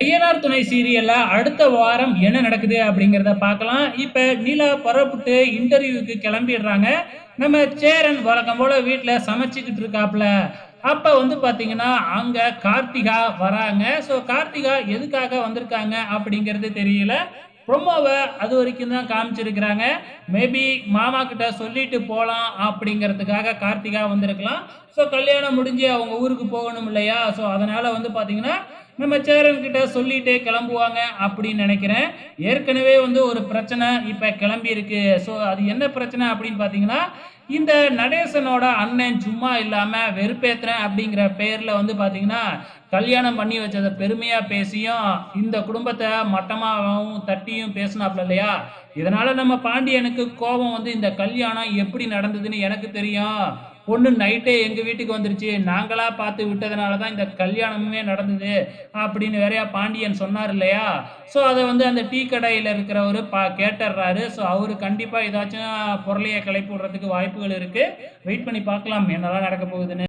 ஐயனார் துணை சீரியல்ல அடுத்த வாரம் என்ன நடக்குது அப்படிங்கிறத பார்க்கலாம். இப்ப நிலா புறப்பட்டு இன்டர்வியூக்கு கிளம்பிடுறாங்க. நம்ம சேரன் வழக்கம் போல வீட்டில் சமைச்சுக்கிட்டு இருக்காப்ல. அப்ப வந்து பாத்தீங்கன்னா அங்க கார்த்திகா வராங்க. ஸோ கார்த்திகா எதுக்காக வந்திருக்காங்க அப்படிங்கிறது தெரியல. ப்ரொமோவை அது வரைக்கும் தான் காமிச்சிருக்கிறாங்க. மேபி மாமா கிட்ட சொல்லிட்டு போகலாம் அப்படிங்கிறதுக்காக கார்த்திகா வந்திருக்கலாம். ஸோ கல்யாணம் முடிஞ்சு அவங்க ஊருக்கு போகணும் இல்லையா? ஸோ அதனால் வந்து பார்த்தீங்கன்னா நம்ம சேரன்கிட்ட சொல்லிட்டே கிளம்புவாங்க அப்படின்னு நினைக்கிறேன். ஏற்கனவே வந்து ஒரு பிரச்சனை இப்போ கிளம்பி இருக்கு ஸோ அது என்ன பிரச்சனை அப்படின்னு பார்த்தீங்கன்னா இந்த நடேசனோட அண்ணன் சும்மா இல்லாமல் வெறுப்பேற்றுறேன் அப்படிங்கிற பேரில் வந்து பார்த்தீங்கன்னா கல்யாணம் பண்ணி வச்சதை பெருமையாக பேசியும் இந்த குடும்பத்தை மட்டமாகவும் தட்டியும் பேசினாப்ல இல்லையா? இதனால் நம்ம பாண்டியனுக்கு கோபம் வந்து இந்த கல்யாணம் எப்படி நடந்ததுன்னு எனக்கு தெரியும். பொண்ணு நைட்டே எங்கள் வீட்டுக்கு வந்துருச்சு. நாங்களாக பார்த்து விட்டதுனால தான் இந்த கல்யாணமுமே நடந்தது அப்படின்னு வேறையா பாண்டியன் சொன்னார் இல்லையா? ஸோ அதை வந்து அந்த டீ கடையில் இருக்கிறவர் பா கேட்டுடுறாரு ஸோ அவர் கண்டிப்பாக ஏதாச்சும் பொருளையை கிளப்பி விடுறதுக்கு வாய்ப்புகள் இருக்குது வெயிட் பண்ணி பார்க்கலாம். என்னதான் நடக்க போகுதுன்னு.